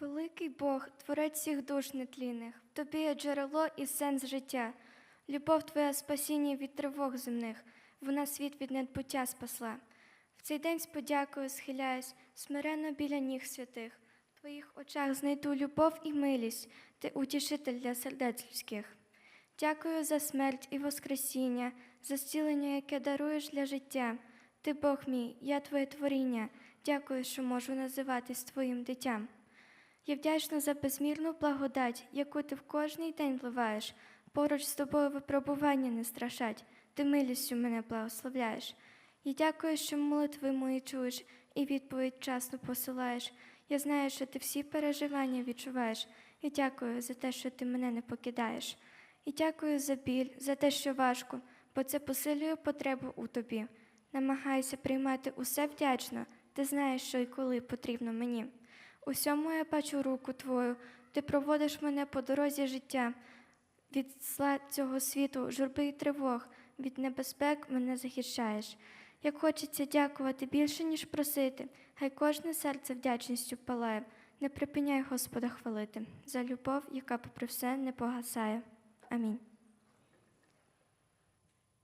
Великий Бог, творець всіх душ нетлінних, в тобі є джерело і сенс життя. Любов твоя спасіння від тривог земних, вона світ від недбуття спасла. В цей день з подякою схиляюсь, смиренно біля ніг святих. В твоїх очах знайду любов і милість, ти утішитель для сердець людських. Дякую за смерть і воскресіння, за зцілення, яке даруєш для життя. Ти Бог мій, я твоє творіння. Дякую, що можу називатись твоїм дитям. Я вдячна за безмірну благодать, яку ти в кожний день вливаєш. Поруч з тобою випробування не страшать, ти милістю мене благословляєш. І дякую, що молитви мої чуєш і відповідь вчасно посилаєш. Я знаю, що ти всі переживання відчуваєш, і дякую за те, що ти мене не покидаєш. І дякую за біль, за те, що важко, бо це посилює потребу у тобі. Намагаюся приймати усе вдячно, ти знаєш, що і коли потрібно мені. Усьому я бачу руку твою, ти проводиш мене по дорозі життя. Від зла цього світу, журби і тривог, від небезпек мене захищаєш. Як хочеться дякувати більше, ніж просити, хай кожне серце вдячністю палає. Не припиняй Господа хвалити за любов, яка попри все не погасає. Амінь.